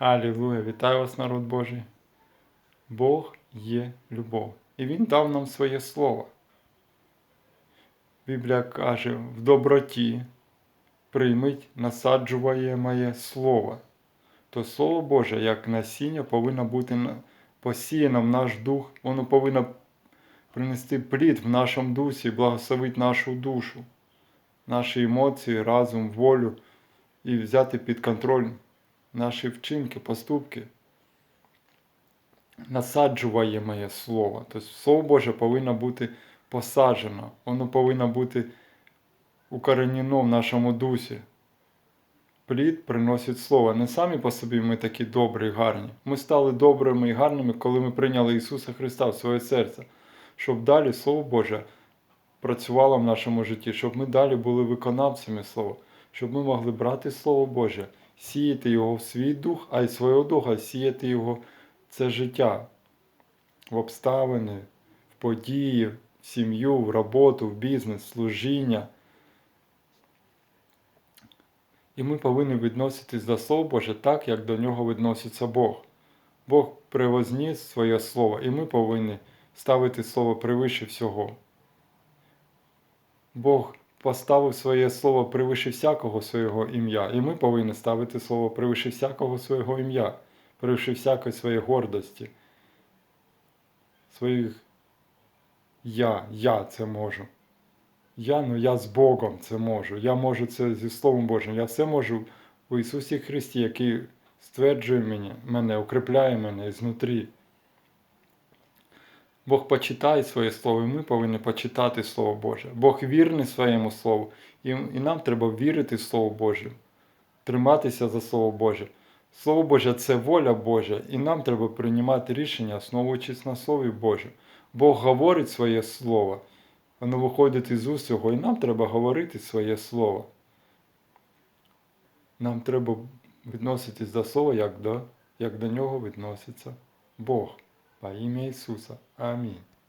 Алілуя! Вітаю вас, народ Божий. Бог є любов. І Він дав нам своє слово. Біблія каже, в доброті прийміть насаджуває моє слово. То Слово Боже, як насіння, повинно бути посіяно в наш дух, воно повинно принести плід в нашому дусі, благословити нашу душу, наші емоції, разум, волю і взяти під контроль наші вчинки, поступки. Насаджуває моє слово. Тобто Слово Боже повинно бути посаджено, воно повинно бути укоренено в нашому дусі. Плід приносить слово. Не самі по собі ми такі добрі і гарні. Ми стали добрими і гарними, коли ми прийняли Ісуса Христа в своє серце, щоб далі Слово Боже працювало в нашому житті, щоб ми далі були виконавцями Слова, щоб ми могли брати Слово Боже, сіяти його в свій дух, а й свого духа сіяти його це життя, в обставини, в події, в сім'ю, в роботу, в бізнес, в служіння. І ми повинні відноситись до Слова Боже так, як до нього відноситься Бог. Бог привозніс своє Слово, і ми повинні ставити Слово превише всього. Бог поставив своє Слово превише всякого свого ім'я, і ми повинні ставити Слово превише всякого свого ім'я, превише всякої своєї гордості, своїх я, я це можу. Я, ну я з Богом це можу. Я можу це зі Словом Божим. Я все можу у Ісусі Христі, який стверджує мене, мене укріпляє мене знутрі. Бог почитає своє Слово, і ми повинні почитати Слово Боже. Бог вірний своєму Слову, і, нам треба вірити в Слово Боже, триматися за Слово Боже. Слово Боже це воля Божа, і нам треба приймати рішення, основуючись на Слові Боже. Бог говорить своє Слово, воно виходить із уст Його, і нам треба говорити своє Слово. Нам треба відноситись до Слова, як до, як до нього відноситься Бог. Во ім'я Ісуса. Амінь.